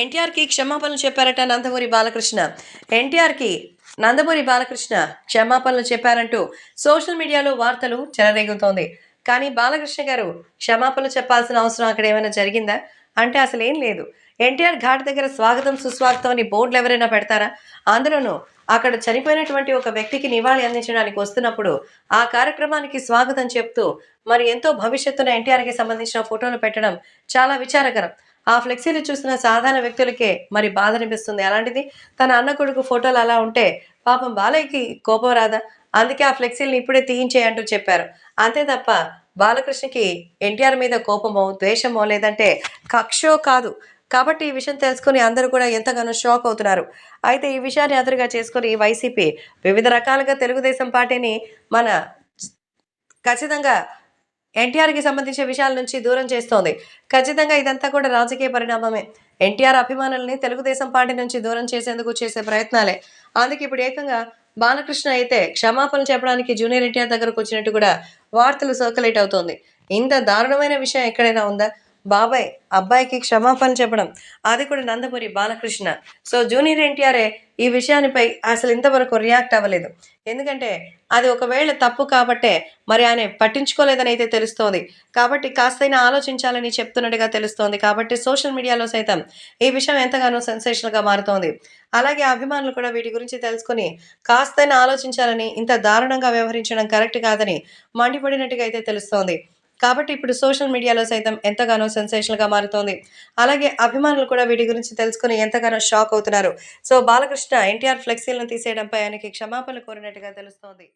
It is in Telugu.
ఎన్టీఆర్కి క్షమాపణలు చెప్పారట నందమూరి బాలకృష్ణ. ఎన్టీఆర్కి నందమూరి బాలకృష్ణ క్షమాపణలు చెప్పారంటూ సోషల్ మీడియాలో వార్తలు చెలరేగుతోంది. కానీ బాలకృష్ణ గారు క్షమాపణలు చెప్పాల్సిన అవసరం అక్కడ ఏమైనా జరిగిందా? అంటే అసలు ఏం లేదు. ఎన్టీఆర్ ఘాట్ దగ్గర స్వాగతం సుస్వాగతం అని బోర్డులు ఎవరైనా పెడతారా? అందులోనూ అక్కడ చనిపోయినటువంటి ఒక వ్యక్తికి నివాళి అందించడానికి వస్తున్నప్పుడు ఆ కార్యక్రమానికి స్వాగతం చెప్తూ మరి ఎంతో భవిష్యత్తున ఎన్టీఆర్కి సంబంధించిన ఫోటోలు పెట్టడం చాలా విచారకరం. ఆ ఫ్లెక్సీలు చూసిన సాధారణ వ్యక్తులకే మరి బాధ అనిపిస్తుంది. అలాంటిది తన అన్న కొడుకు ఫోటోలు అలా ఉంటే పాపం బాలయ్యకి కోపం రాదా? అందుకే ఆ ఫ్లెక్సీలను ఇప్పుడే తీయించేయంటూ చెప్పారు. అంతే తప్ప బాలకృష్ణకి ఎన్టీఆర్ మీద కోపమో ద్వేషమో లేదంటే కక్షో కాదు. కాబట్టి ఈ విషయం తెలుసుకుని అందరూ కూడా ఎంతగానో షాక్ అవుతున్నారు. అయితే ఈ విషయాన్ని అదురుగా చేసుకుని వైసీపీ వివిధ రకాలుగా తెలుగుదేశం పార్టీని మన ఖచ్చితంగా ఎన్టీఆర్కి సంబంధించిన విషయాల నుంచి దూరం చేస్తోంది. ఖచ్చితంగా ఇదంతా కూడా రాజకీయ పరిణామమే. ఎన్టీఆర్ అభిమానుల్ని తెలుగుదేశం పార్టీ నుంచి దూరం చేసేందుకు చేసే ప్రయత్నాలే. అందుకే ఇప్పుడు ఏకంగా బాలకృష్ణ అయితే క్షమాపణలు చెప్పడానికి జూనియర్ ఎన్టీఆర్ దగ్గరకు వచ్చినట్టు కూడా వార్తలు సర్కులేట్ అవుతోంది. ఇంత దారుణమైన విషయం ఎక్కడైనా ఉందా? బాబాయ్ అబ్బాయికి క్షమాపణ చెప్పడం. అది కూడా నందమూరి బాలకృష్ణ. సో జూనియర్ ఎన్టీఆర్ఏ ఈ విషయానిపై అసలు ఇంతవరకు రియాక్ట్ అవ్వలేదు. ఎందుకంటే అది ఒకవేళ తప్పు కాబట్టే మరి ఆయన పట్టించుకోలేదని అయితే తెలుస్తోంది. కాబట్టి కాస్తైనా ఆలోచించాలని చెప్తున్నట్టుగా తెలుస్తోంది. కాబట్టి సోషల్ మీడియాలో సైతం ఈ విషయం ఎంతగానో సెన్సేషనల్గా మారుతోంది. అలాగే అభిమానులు కూడా వీటి గురించి తెలుసుకుని కాస్తైనా ఆలోచించాలని ఇంత దారుణంగా వ్యవహరించడం కరెక్ట్ కాదని మండిపడినట్టుగా అయితే తెలుస్తోంది. కాబట్టి ఇప్పుడు సోషల్ మీడియాలో సైతం ఎంతగానో సెన్సేషన్గా మారుతోంది. అలాగే అభిమానులు కూడా వీటి గురించి తెలుసుకుని ఎంతగానో షాక్ అవుతున్నారు. సో బాలకృష్ణ ఎన్టీఆర్ ఫ్లెక్సీలను తీసేయడంపై ఆయనకి క్షమాపణలు కోరినట్టుగా తెలుస్తోంది.